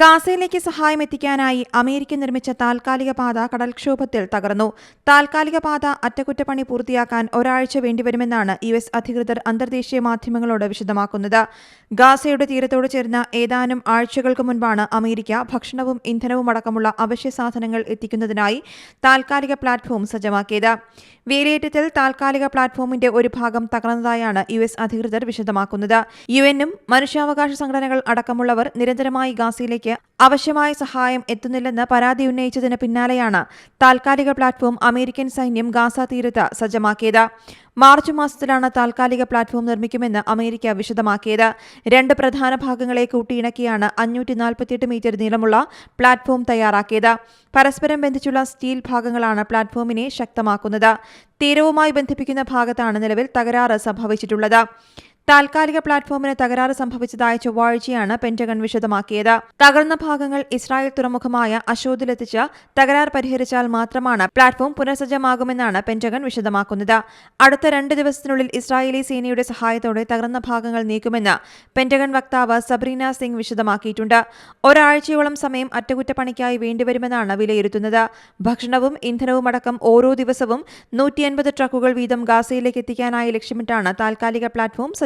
ഗാസയിലേക്ക് സഹായം എത്തിക്കാനായി അമേരിക്ക നിർമ്മിച്ച താൽക്കാലിക പാത കടൽക്ഷോഭത്തിൽ തകർന്നു. താൽക്കാലിക പാത അറ്റകുറ്റപ്പണി പൂർത്തിയാക്കാൻ ഒരാഴ്ച വേണ്ടിവരുമെന്നാണ് യു എസ് അധികൃതർ അന്തർദേശീയ മാധ്യമങ്ങളോട് വിശദമാക്കുന്നത്. ഗാസയുടെ തീരത്തോട് ചേർന്ന ഏതാനും ആഴ്ചകൾക്ക് മുൻപാണ് അമേരിക്ക ഭക്ഷണവും ഇന്ധനവും അടക്കമുള്ള അവശ്യ സാധനങ്ങൾ എത്തിക്കുന്നതിനായി താൽക്കാലിക പ്ലാറ്റ്ഫോം സജ്ജമാക്കിയത്. വേലിയേറ്റത്തിൽ താൽക്കാലിക പ്ലാറ്റ്ഫോമിന്റെ ഒരു ഭാഗം തകർന്നതായാണ് യു എസ് അധികൃതർ വിശദമാക്കുന്നത്. യു എന്നും മനുഷ്യാവകാശ സംഘടനകൾ അടക്കമുള്ളവർ നിരന്തരമായി ഗാസയിലേക്ക് ആവശ്യമായ സഹായം എത്തുന്നില്ലെന്ന് പരാതി ഉന്നയിച്ചതിന് പിന്നാലെയാണ് താൽക്കാലിക പ്ലാറ്റ്ഫോം അമേരിക്കൻ സൈന്യം ഗാസ തീരത്ത് സജ്ജമാക്കിയത്. മാർച്ച് മാസത്തിലാണ് താൽക്കാലിക പ്ലാറ്റ്ഫോം നിർമ്മിക്കുമെന്ന് അമേരിക്ക വിശദമാക്കിയത്. രണ്ട് പ്രധാന ഭാഗങ്ങളെ കൂട്ടിയിണക്കിയാണ് അഞ്ഞൂറ്റി നാൽപ്പത്തിയെട്ട് മീറ്റർ നീളമുള്ള പ്ലാറ്റ്ഫോം തയ്യാറാക്കിയത്. പരസ്പരം ബന്ധിച്ചുള്ള സ്റ്റീൽ ഭാഗങ്ങളാണ് പ്ലാറ്റ്ഫോമിനെ ശക്തമാക്കുന്നത്. തീരവുമായി ബന്ധിപ്പിക്കുന്ന ഭാഗത്താണ് നിലവിൽ തകരാറ് സംഭവിച്ചിട്ടുള്ളത്. താൽക്കാലിക പ്ലാറ്റ്ഫോമിന് തകരാറ് സംഭവിച്ചതായ ചൊവ്വാഴ്ചയാണ് പെന്റഗൺ വിശദമാക്കിയത്. തകർന്ന ഭാഗങ്ങൾ ഇസ്രായേൽ തുറമുഖമായ അശോദിലെത്തിച്ച് തകരാർ പരിഹരിച്ചാൽ മാത്രമാണ് പ്ലാറ്റ്ഫോം പുനഃസജ്ജമാകുമെന്നാണ് പെന്റഗൺ വിശദമാക്കുന്നത്. അടുത്ത രണ്ട് ദിവസത്തിനുള്ളിൽ ഇസ്രായേലി സേനയുടെ സഹായത്തോടെ തകർന്ന ഭാഗങ്ങൾ നീക്കുമെന്ന് പെന്റഗൺ വക്താവ് സബ്രീന സിംഗ് വിശദമാക്കിയിട്ടുണ്ട്. ഒരാഴ്ചയോളം സമയം അറ്റകുറ്റപ്പണിക്കായി വേണ്ടിവരുമെന്നാണ് വിലയിരുത്തുന്നത്. ഭക്ഷണവും ഇന്ധനവും അടക്കം ഓരോ ദിവസവും നൂറ്റിയൻപത് ട്രക്കുകൾ വീതം ഗാസയിലേക്ക് എത്തിക്കാനായി ലക്ഷ്യമിട്ടാണ് താൽക്കാലിക പ്ലാറ്റ്ഫോം